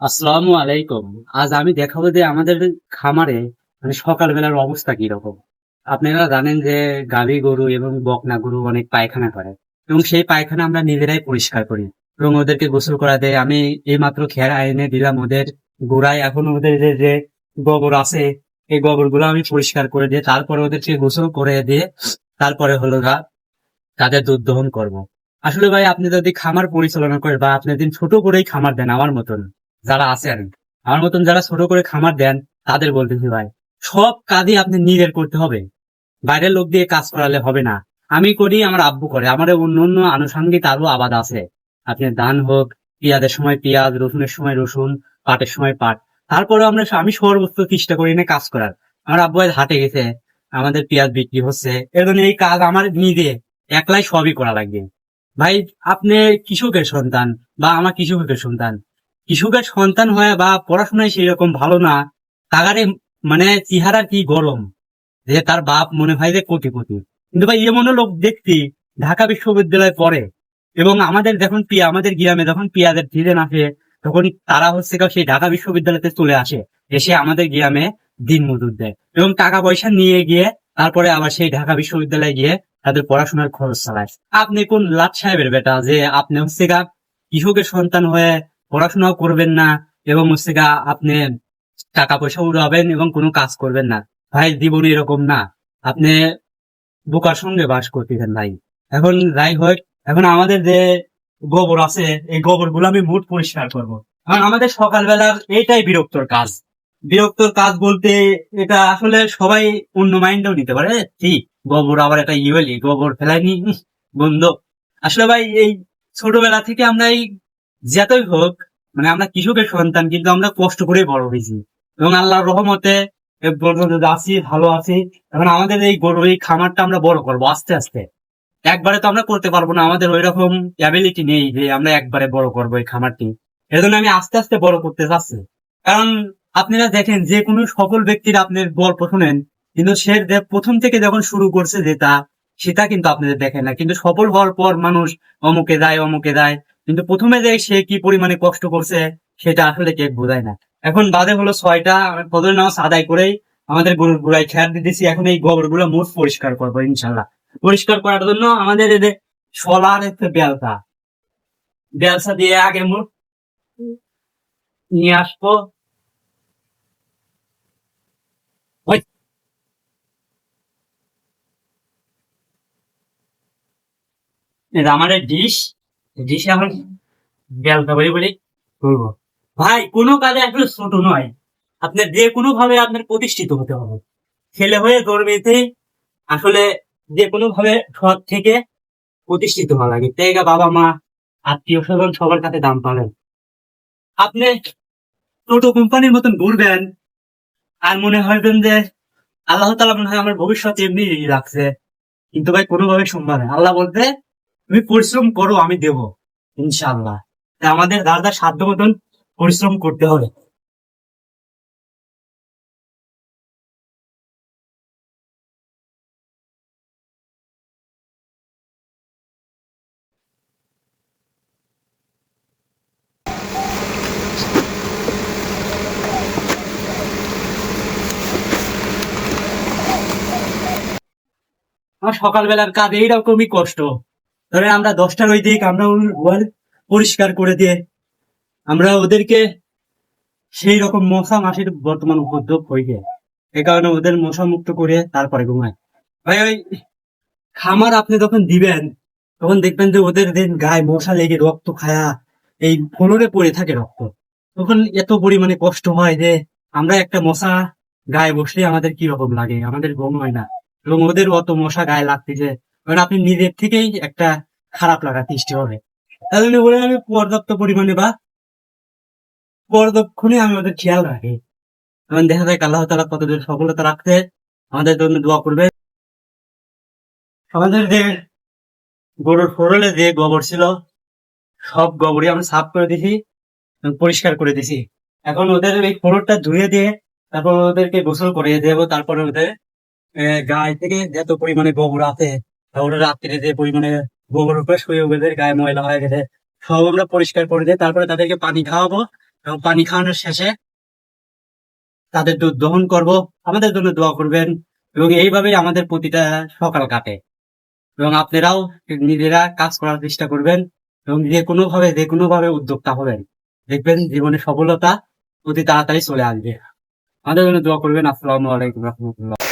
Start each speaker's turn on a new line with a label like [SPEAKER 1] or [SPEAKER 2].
[SPEAKER 1] আসসালামু আলাইকুম। আজ আমি দেখাবো যে আমাদের খামারে মানে সকালবেলার অবস্থা কীরকম। আপনারা জানেন যে গাভী গরু এবং বকনা গরু অনেক পায়খানা করে এবং সেই পায়খানা আমরা নিজেরাই পরিষ্কার করি এবং ওদেরকে গোসল করা দেয় আমি এই মাত্র খেয়ার এনে দিলাম ওদের গোড়ায়। এখন ওদের যে গোবর আছে, এই গোবরগুলো আমি পরিষ্কার করে দিয়ে তারপরে ওদেরকে গোসল করে দিয়ে তারপরে হলো গা তাদের দুধ দহন করব। আসলে ভাই, আপনি যদি খামার পরিচালনা করেন বা আপনি যদি ছোট করেই খামার দেন আমার মতন। যারা আছেন, আমার মতন যারা ছোট করে খামার দেন, তাদের বলতেছি ভাই, সব কাজই আপনি নিজের করতে হবে। বাইরের লোক দিয়ে কাজ করালে হবে না। আমি করি, আমার আব্বু করে। আমার অন্য অন্য আনুষঙ্গিক আরও আবাদ আছে। আপনি ধান হোক, পেঁয়াজের সময় পেঁয়াজ, রসুনের সময় রসুন, পাটের সময় পাট। তারপরে আমরা আমি সর্বোচ্চ চেষ্টা করি না কাজ করার। আমার আব্বু হাটে গেছে, আমাদের পেঁয়াজ বিক্রি হচ্ছে। এর জন্য এই কাজ আমার নিজে একলাই সবই করা লাগবে। ভাই, আপনি কৃষকের সন্তান বা আমার কৃষকের সন্তান। কৃষকের সন্তান হয়ে বা পড়াশোনায় সেই রকম ভালো না, তাগারে মানে চেহারা কি গরম, যে তার বাপ মনে হয় যে কোটিপতি। কিন্তু ভাই, এমনও লোক দেখছি, ঢাকা বিশ্ববিদ্যালয়ে পড়ে। এবং আমাদের যখন পিয়া, আমাদের গ্রামে যখন পেঁয়াজের সিজন আসে, তখন তারা হচ্ছে সেই ঢাকা বিশ্ববিদ্যালয়তে চলে আসে, এসে আমাদের গ্রামে দিন মজুর দেয়। এবং টাকা পয়সা নিয়ে গিয়ে তারপরে আবার সেই ঢাকা বিশ্ববিদ্যালয়ে গিয়ে তাদের পড়াশোনার খরচ চালায়। আপনি কোন লাট সাহেবের বেটা, যে আপনি হচ্ছে কৃষকের সন্তান হয়ে পড়াশোনাও করবেন না এবং হচ্ছে গা আপনি টাকা পয়সা উড়াবেন এবং কোনো কাজ করবেন না। ভাই, জীবন এরকম না। আপনি বোকার সঙ্গে বাস করতেছেন ভাই। এখন যাই হোক, এখন আমাদের যে গোবর আছে, এই গোবরগুলো আমি মুঠ পরিষ্কার করব। কারণ আমাদের সকালবেলার এটাই বিরক্তর কাজ। বিরক্তর কাজ বলতে এটা আসলে সবাই অন্য মাইন্ডেও নিতে পারে। কি? গোবর আবার একটা ইয়েলি, গোবর ফেলাইনি? বন্ধ। আসলে ভাই, এই ছোটবেলা থেকে আমরা এই যতই হোক মানে আমরা কৃষকের সন্তান, কিন্তু আমরা কষ্ট করে বড় হয়েছি। এবং আল্লাহর রহমতে পর্যন্ত আছি, ভালো আছি, এখন আমাদের এই গরু, এই খামারটা আমরা বড় করব, আস্তে আস্তে। একবারে তো আমরা করতে পারব না, আমাদের ওই রকম অ্যাবিলিটি নেই যে আমরা একবারে বড় করব এই খামারটি। এর জন্য আমি আস্তে আস্তে বড় করতে চাচ্ছি। কারণ আপনারা দেখেন, যে কোনো সকল ব্যক্তির আপনি গল্প শুনেন, কিন্তু সে প্রথম থেকে যখন শুরু করছে যেটা সেটা কিন্তু আপনাদের দেখেন না। কিন্তু সফল হওয়ার পর মানুষ অমুকে যায় অমুকে যায় কিন্তু প্রথমে যে সে কি পরিমাণে কষ্ট করছে, সেটা আসলে কে বোঝায় না। এখন বাদে হলো ছয়টা ফজর নামাজ আদায় করেই আমাদের গরুর গুড়ায় খেয়ার দিতেছি, এখন এই গোবরগুলো মোট পরিষ্কার করব ইনশাল্লাহ পরিষ্কার করার জন্য আমাদের যে সোলার একটা বেলসা বেলসা দিয়ে আগে মোট নিয়ে আসব। আমাদের ডিশ। ডিশে এখন বেলটা বলি বলি ভাই, কোনো কাজে আসলে ছোট নয়। আপনার যে কোনো ভাবে আপনার প্রতিষ্ঠিত হতে হবে। ছেলে হয়ে গর্বেতে আসলে যে কোনো ভাবে সৎ থেকে প্রতিষ্ঠিত হওয়া লাগে। তেগা বাবা মা, আত্মীয় স্বজন সবার কাছে দাম পাবেন। আপনি টোটো কোম্পানির মতন ঘুরবেন আর মনে হবেন যে আল্লাহ তালা মনে হয় আমার ভবিষ্যৎ এমনি রাখছে। কিন্তু ভাই, কোনোভাবে সম্ভব না আল্লাহ বলতে তুমি পরিশ্রম করো, আমি দেব। ইনশাআল্লাহ। তাই আমাদের দাদা সাধ্য মতন পরিশ্রম করতে হবে। সকালবেলার কাজ এইরকমই কষ্ট। ধরে আমরা দশটার ওই দিক, আমরা গোয়াল পরিষ্কার করে দিয়ে, আমরা ওদেরকে সেই রকম মশা মাসির বর্তমান উপদ্রব হয়ে এ কারণে ওদের মশা মুক্ত করে তারপরে ঘুমায়। ভাই, ওই খামার আপনি যখন দিবেন, তখন দেখবেন যে ওদের যে গায়ে মশা লেগে রক্ত খায়া, এই ফ্লোরে পড়ে থাকে রক্ত। তখন এত পরিমাণে কষ্ট হয় যে আমরা একটা মশা গায়ে বসলে আমাদের কি রকম লাগে? আমাদের ঘুম হয় না। এবং ওদের অত মশা গায়ে লাগতেছে কারণ আপনি নিজের থেকেই একটা খারাপ লাগা সৃষ্টি হবে। জন্য বলে আমি পর্যাপ্ত পরিমাণে বা পরক্ষণে আমি ওদের খেয়াল রাখি। এবং দেখা যায় আল্লাহ তালা কতদিন সফলতা রাখতে আমাদের জন্য দোয়া করবে আমাদের যে গরুর ফোরলে যে গোবর ছিল, সব গোবরই আমরা সাফ করে দিছি পরিষ্কার করে দিছি। এখন ওদের এই ফোরটা ধুয়ে দিয়ে তারপর ওদেরকে গোসল করে দেবো। তারপরে ওদের গায়ে থেকে যত পরিমাণে গোবর আছে ওরা রাত্রে যে পরিমাণে গোবর উপরে শুয়ে ওদের গায়ে ময়লা হয়ে গেছে, সব আমরা পরিষ্কার করে দিই তারপরে তাদেরকে পানি খাওয়াবো এবং পানি খাওয়ানোর শেষে তাদের দুধ দহন করব। আমাদের জন্য দোয়া করবেন এবং এইভাবেই আমাদের প্রতিটা সকাল কাটে। এবং আপনারাও নিজেরা কাজ করার চেষ্টা করবেন এবং যে কোনো ভাবে যে কোনো ভাবে উদ্যোক্তা হবেন, দেখবেন জীবনে সফলতা অতি তাড়াতাড়ি চলে আসবে। আমাদের জন্য দোয়া করবেন। আসসালামু আলাইকুম রহমতুল্লাহ।